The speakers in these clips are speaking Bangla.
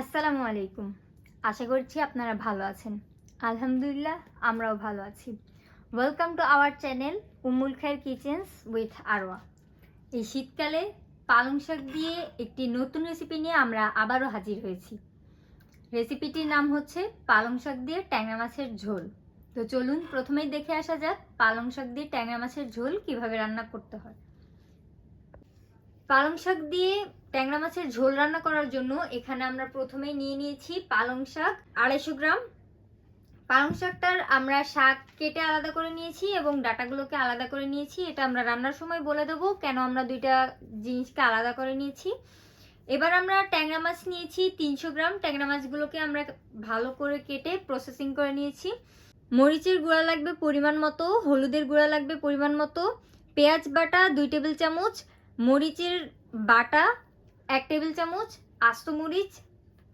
আসসালামু আলাইকুম। আশা করছি আপনারা ভালো আছেন। আলহামদুলিল্লাহ, আমরাও ভালো আছি। Welcome to our channel Umul Khayer kitchens with Arwa এই শীতকালে পালং শাক দিয়ে একটি নতুন রেসিপি নিয়ে আমরা আবারও হাজির হয়েছি। রেসিপিটির নাম হচ্ছে পালং শাক দিয়ে ট্যাংরা মাছের ঝোল। তো চলুন, প্রথমেই দেখে আসা যাক পালং শাক দিয়ে ট্যাংরা মাছের ঝোল কীভাবে রান্না করতে হয়। পালং শাক দিয়ে ট্যাংরা মাছের ঝোল রান্না করার জন্য এখানে আমরা প্রথমেই নিয়ে নিয়েছি পালং শাক আড়াইশো গ্রাম। পালং শাকটার আমরা শাক কেটে আলাদা করে নিয়েছি এবং ডাটাগুলোকে আলাদা করে নিয়েছি। এটা আমরা রান্নার সময় বলে দেবো কেন আমরা দুইটা জিনিসকে আলাদা করে নিয়েছি। এবার আমরা ট্যাংরা মাছ নিয়েছি তিনশো গ্রাম। ট্যাংরা মাছগুলোকে আমরা ভালো করে কেটে প্রসেসিং করে নিয়েছি। মরিচের গুঁড়া লাগবে পরিমাণ মতো, হলুদের গুঁড়া লাগবে পরিমাণ মতো, পেঁয়াজ বাটা দুই টেবিল চামচ, মরিচের বাটা এক টেবিল চামচ আস্ত মরিচ,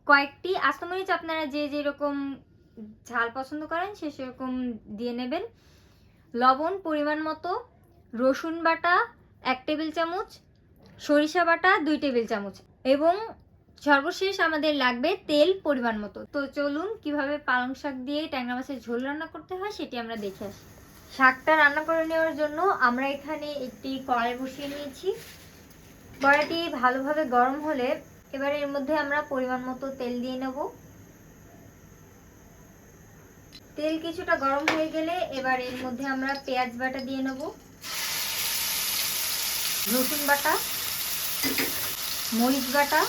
কয়েকটি আস্ত মরিচ আপনারা যে যেরকম ঝাল পছন্দ করেন সে সেরকম দিয়ে নেবেন। লবণ পরিমাণ মতো, রসুন বাটা এক টেবিল চামচ, সরিষা বাটা দুই টেবিল চামচ এবং সর্বশেষ আমাদের লাগবে তেল পরিমাণ মতো। তো চলুন কীভাবে পালং শাক দিয়ে ট্যাংরা মাছের ঝোল রান্না করতে হয় সেটি আমরা দেখে আসি। শাকটা রান্না করে নেওয়ার জন্য আমরা এখানে একটি কড়াই বসিয়ে নিয়েছি। কড়াইটি ভালোভাবে গরম হলে এবার এর মধ্যে আমরা পরিমাণ মতো তেল দিয়ে নেব। তেল কিছুটা গরম হয়ে গেলে এবার এর মধ্যে আমরা পেঁয়াজ বাটা দিয়ে নেব, রসুন বাটা, মরিচ বাটা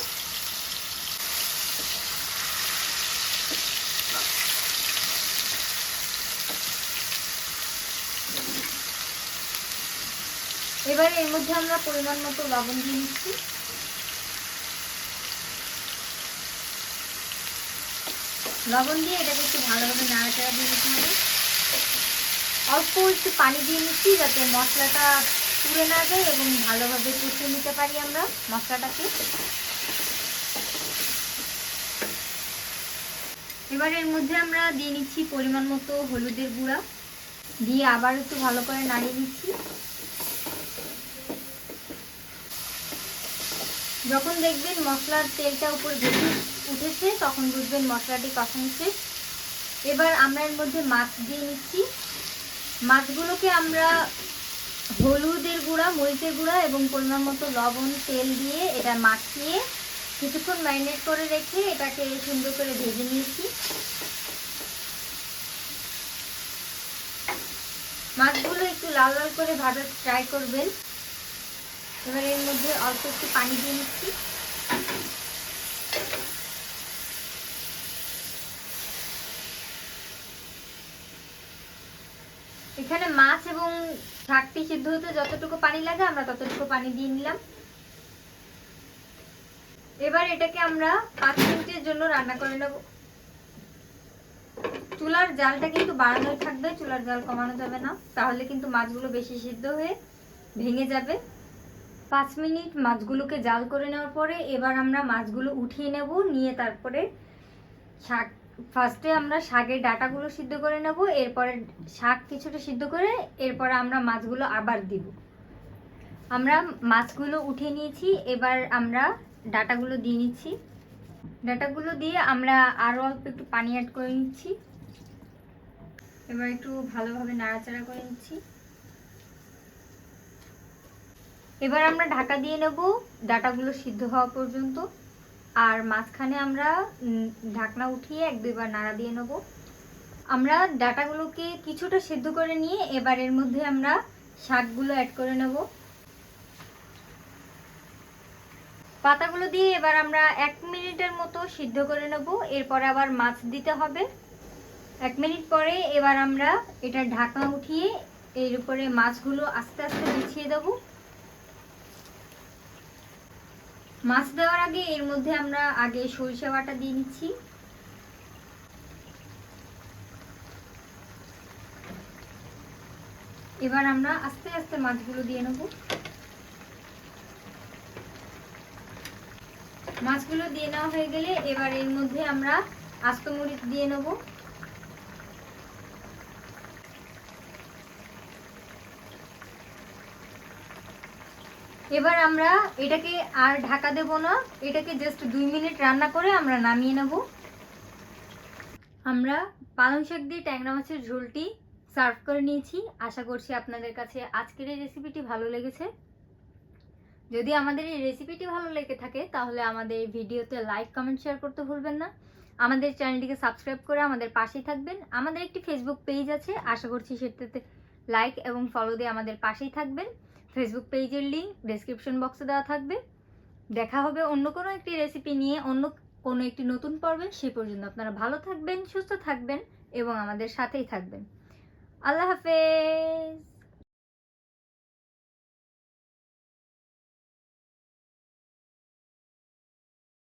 এবার এর মধ্যে আমরা পরিমাণ মতো লবণ দিয়ে নিচ্ছি লবণ দিয়ে এটাকে একটু ভালোভাবে নাড়াচাড়া দিয়ে নিতে হবে। অল্প একটু পানি দিয়ে নিচ্ছি যাতে মশলাটা পুড়ে না যায় এবং ভালোভাবে কষিয়ে নিতে পারি আমরা মশলাটাকে। এবার এর মধ্যে আমরা দিয়ে নিচ্ছি পরিমাণ মতো হলুদের গুঁড়া। দিয়ে আবার একটু ভালো করে নাড়িয়ে নিচ্ছি। যখন দেখবেন মশলার তেলটা উপরে ভেসে উঠেছে, তখন বুঝবেন মশলাটি কষানো শেষ। এবার আমরা এর মধ্যে মাছ দিয়ে নিচ্ছি। মাছগুলোকে আমরা হলুদের গুঁড়া, মরিচের গুঁড়া এবং পরিমাণ মতো লবণ, তেল দিয়ে এটা মাখিয়ে কিছুক্ষণ ম্যারিনেট করে রেখে এটাকে সুন্দর করে ভেজে নিয়েছি মাছগুলো একটু লাল লাল করে ভাজার ট্রাই করবেন। এবার এর মধ্যে অল্প একটু পানি দিয়ে নিচ্ছি। এখানে মাছ এবং শাকটি সিদ্ধ হতে যতটুকু পানি লাগে আমরা ততটুকু পানি দিয়ে নিলাম। এবার এটাকে আমরা পাঁচ মিনিটের জন্য রান্না করে নেব। চুলার জালটা কিন্তু বাড়ানোই থাকবে, চুলার জাল কমানো যাবে না। তাহলে কিন্তু মাছগুলো বেশি সিদ্ধ হয়ে ভেঙে যাবে। পাঁচ মিনিট মাছগুলোকে জাল করে নেওয়ার পরে এবার আমরা মাছগুলো উঠিয়ে নেব, নিয়ে তারপরে শাক ফার্স্টে আমরা শাকের ডাটাগুলো সিদ্ধ করে নেব, এরপরে শাক কিছুটা সিদ্ধ করে এরপরে আমরা মাছগুলো আবার দিব। আমরা মাছগুলো উঠিয়ে নিয়েছি, এবার আমরা ডাটাগুলো দিয়ে নিচ্ছি। ডাটাগুলো দিয়ে আমরা আরও অল্প একটু পানি অ্যাড করে নিচ্ছি। এবার একটু ভালোভাবে নাড়াচাড়া করে নিচ্ছি। এবার আমরা ঢাকা দিয়ে নেব। ডাটাগুলো সিদ্ধ হওয়া পর্যন্ত। আর মাঝখানে আমরা ঢাকনা উঠিয়ে এক দুইবার নাড়া দিয়ে নেব। আমরা ডাটাগুলোকে কিছুটা সিদ্ধ করে নিয়ে এবার এর মধ্যে আমরা শাকগুলো অ্যাড করে নেব। পাতাগুলো দিয়ে এবার আমরা এক মিনিটের মতো সিদ্ধ করে নেব। এরপরে আবার মাছ দিতে হবে। এক মিনিট পরে এবার আমরা এটা ঢাকনা উঠিয়ে এর উপরে মাছগুলো আস্তে আস্তে বিছিয়ে দেবো। মাছ দেওয়ার আগে এর মধ্যে আমরা আগে সরিষা বাটা দিয়ে নিচ্ছি। এবার আমরা আস্তে আস্তে মাছগুলো দিয়ে নেব। মাছগুলো দিয়ে নেওয়া হয়ে গেলে এবার এর মধ্যে আমরা আস্ত মরিচ দিয়ে নেব। এবার আমরা এটাকে আর ঢাকা দেব না, এটাকে জাস্ট দুই মিনিট রান্না করে আমরা নামিয়ে নেব। আমরা পালং শাক দিয়ে ট্যাংরা মাছের ঝোলটি সার্ভ করে নিয়েছি। আশা করছি আপনাদের কাছে আজকের এই রেসিপিটি ভালো লেগেছে। যদি আমাদের এই রেসিপিটি ভালো লেগে থাকে, তাহলে আমাদের এই ভিডিওতে লাইক কমেন্ট শেয়ার করতে ভুলবেন না। আমাদের চ্যানেলটিকে সাবস্ক্রাইব করে আমাদের পাশেই থাকবেন। আমাদের একটি ফেসবুক পেজ আছে, আশা করছি সেটাতে লাইক এবং ফলো দিয়ে আমাদের পাশেই থাকবেন। ফেসবুক পেজের লিঙ্ক ডেসক্রিপশন বক্সে দেওয়া থাকবে। দেখা হবে অন্য কোনো একটি রেসিপি নিয়ে, অন্য কোনো একটি নতুন পর্বে। সে পর্যন্ত আপনারা ভালো থাকবেন, সুস্থ থাকবেন এবং আমাদের সাথেই থাকবেন। আল্লাহ হাফেজ!